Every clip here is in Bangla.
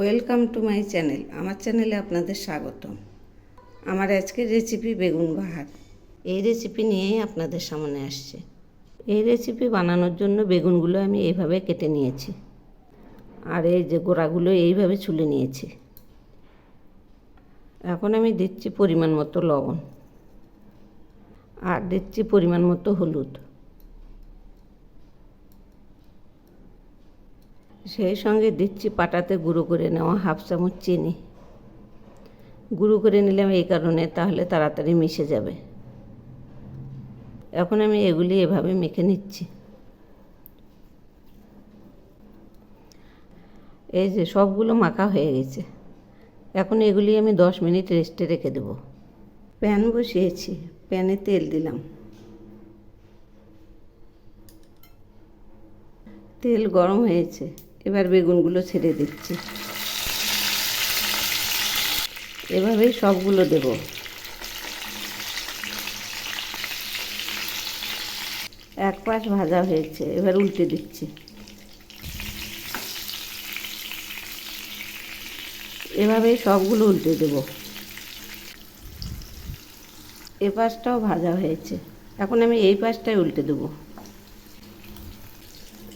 Welcome to my channel. আমার চ্যানেলে আপনাদের স্বাগতম। আমার আজকের রেসিপি বেগুন বাহার এই রেসিপি নিয়েই আপনাদের সামনে আসছে। এই রেসিপি বানানোর জন্য বেগুনগুলো আমি এইভাবে কেটে নিয়েছি। আর এই যে গোড়াগুলো এইভাবে ছুলে নিয়েছি। এখন আমি দিচ্ছি পরিমাণ মতো লবণ। আর দিচ্ছি পরিমাণ মতো হলুদ। সেই সঙ্গে দিচ্ছি পাটাতে গুঁড়ো করে নেওয়া হাফ চামচ চিনি। গুঁড়ো করে নিলাম এই কারণে, তাহলে তাড়াতাড়ি মিশে যাবে। এখন আমি এগুলি এভাবে মেখে নিচ্ছি। এই যে সবগুলো মাখা হয়ে গেছে। এখন এগুলি আমি দশ মিনিট রেস্টে রেখে দেব। প্যান বসিয়েছি, প্যানে তেল দিলাম। তেল গরম হয়েছে। এবার বেগুনগুলো ছেড়ে দিচ্ছি। এভাবেই সবগুলো দেব। এক পাশ ভাজা হয়েছে, এবার উল্টে দিচ্ছি। এভাবেই সবগুলো উল্টে দেব। এ পাশটাও ভাজা হয়েছে। এখন আমি এই পাশটাই উল্টে দেবো।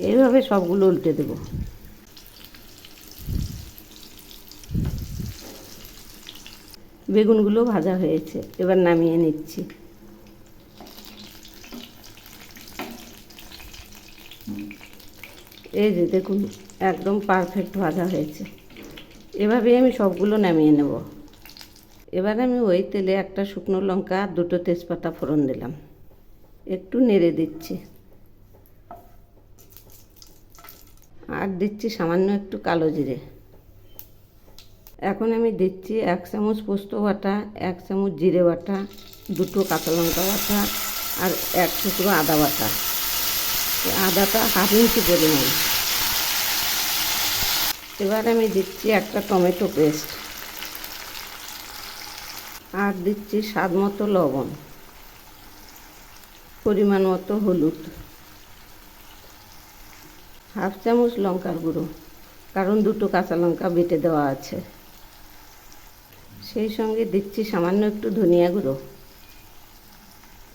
এইভাবে সবগুলো উল্টে দেব। বেগুনগুলো ভাজা হয়েছে, এবার নামিয়ে নিচ্ছি। এই যে দেখুন, একদম পারফেক্ট ভাজা হয়েছে। এভাবে আমি সবগুলো নামিয়ে নেব। এবার আমি ওই তেলে একটা শুকনো লঙ্কা আর দুটো তেজপাতা ফোড়ন দিলাম। একটু নেড়ে দিচ্ছি। আর দিচ্ছি সামান্য একটু কালো জিরে। এখন আমি দিচ্ছি এক চামচ পোস্ত বাটা, এক চামচ জিরে বাটা, দুটো কাঁচা লঙ্কা বাটা আর এক টুকরো আদা বাটা। আদাটা হাফ ইঞ্চি পরিমাণ। এবার আমি দিচ্ছি একটা টমেটো পেস্ট। আর দিচ্ছি স্বাদ মতো লবণ। পরিমাণ মতো হলুদ। হাফ চামচ লঙ্কার গুঁড়ো, কারণ দুটো কাঁচা লঙ্কা বেটে দেওয়া আছে। সেই সঙ্গে দিচ্ছি সামান্য একটু ধনিয়া গুঁড়ো।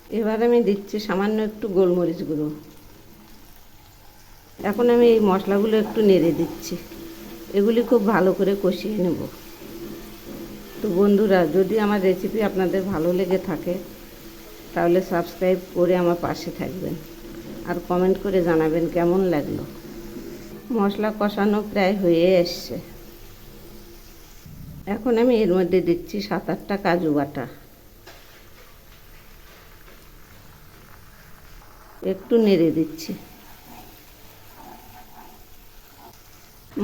এবার আমি দিচ্ছি সামান্য একটু গোলমরিচ গুঁড়ো। এখন আমি এই মশলাগুলো একটু নেড়ে দিচ্ছি। এগুলি খুব ভালো করে কষিয়ে নেব। তো বন্ধুরা, যদি আমার রেসিপি আপনাদের ভালো লেগে থাকে, তাহলে সাবস্ক্রাইব করে আমার পাশে থাকবেন। আর কমেন্ট করে জানাবেন কেমন লাগল। মশলা কষানো প্রায় হয়ে এসছে। এখন আমি এর মধ্যে দিচ্ছি সাত আটটা কাজু বাটা। একটু নেড়ে দিচ্ছি।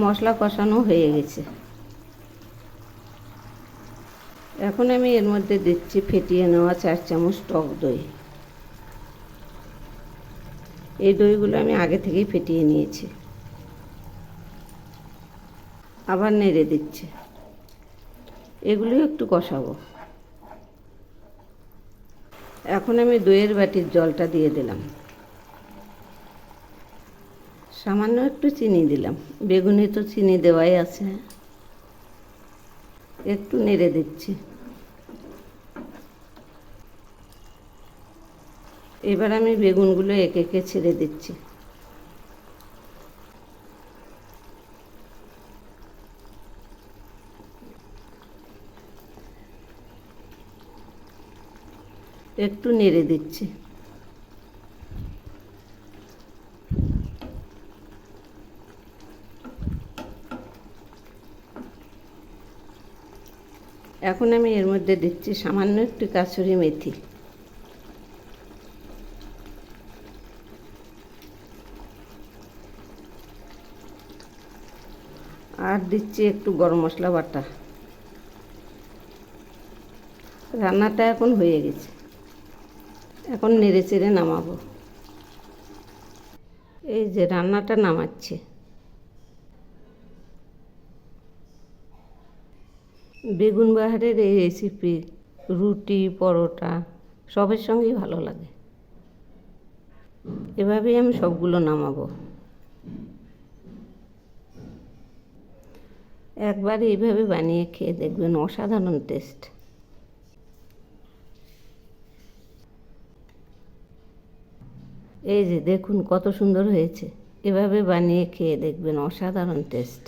মশলা কষানো হয়ে গেছে। এখন আমি এর মধ্যে দিচ্ছি ফেটিয়ে নেওয়া চার চামচ টক দই। এই দইগুলো আমি আগে থেকেই ফেটিয়ে নিয়েছি। আবার নেড়ে দিচ্ছে। এগুলিও একটু কষাবো। এখন আমি দইয়ের বাটির জলটা দিয়ে দিলাম। সামান্য একটু চিনি দিলাম। বেগুনে তো চিনি দেওয়াই আছে। একটু নেড়ে দিচ্ছি। এবার আমি বেগুনগুলো একে একে ছেড়ে দিচ্ছি। একটু নেড়ে দিচ্ছি। এখন আমি এর মধ্যে দিচ্ছি সামান্য একটু কাসুরি মেথি। আর দিচ্ছি একটু গরম মশলা বাটা। রান্নাটা এখন হয়ে গেছে। এখন নেড়ে চেড়ে নামাবো। এই যে রান্নাটা নামাচ্ছে। বেগুন বাহারের এই রেসিপি রুটি, পরোটা, সবের সঙ্গেই ভালো লাগে। এভাবেই আমি সবগুলো নামাবো। একবার এইভাবে বানিয়ে খেয়ে দেখবেন অসাধারণ টেস্ট এই যে দেখুন কত সুন্দর হয়েছে। এভাবে বানিয়ে খেয়ে দেখবেন অসাধারণ টেস্ট